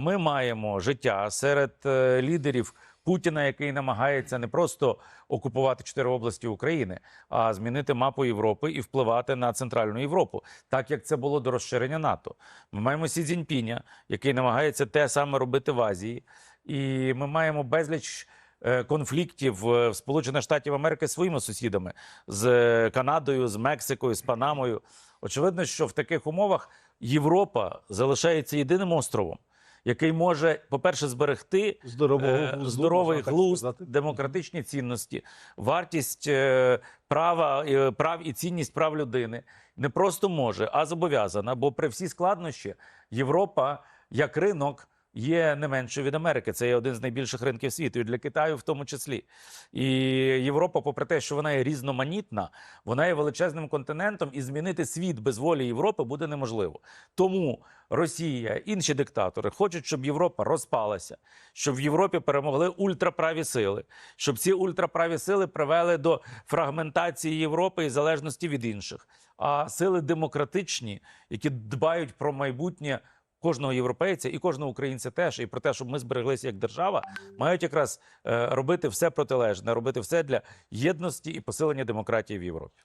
Ми маємо життя серед е, лідерів Путіна, який намагається не просто окупувати чотири області України, а змінити мапу Європи і впливати на центральну Європу, так як це було до розширення НАТО. Ми маємо Сі Цзіньпіня, який намагається те саме робити в Азії, і ми маємо безліч. е, Конфліктів е, в Сполучених Штатів Америки своїми сусідами з Канадою, з Мексикою, з Панамою. Очевидно, що в таких умовах Європа залишається єдиним островом, який може, по-перше, зберегти Здорового е, здоровий глузд, демократичні цінності, вартість е, права, е, прав і цінність прав людини не просто може, а зобов'язана. Бо при всі складнощі Європа як ринок. Є не менше від Америки. Це є один з найбільших ринків світу, і для Китаю в тому числі. І Європа, попри те, що вона є різноманітна, вона є величезним континентом, і змінити світ без волі Європи буде неможливо. Тому Росія, інші диктатори хочуть, щоб Європа розпалася, щоб в Європі перемогли ультраправі сили, щоб ці ультраправі сили привели до фрагментації Європи і залежності від інших. А сили демократичні, які дбають про майбутнє. Кожного європейця і кожного українця теж, і про те, щоб ми збереглися як держава, мають якраз е, робити все протилежне, робити все для єдності і посилення демократії в Європі.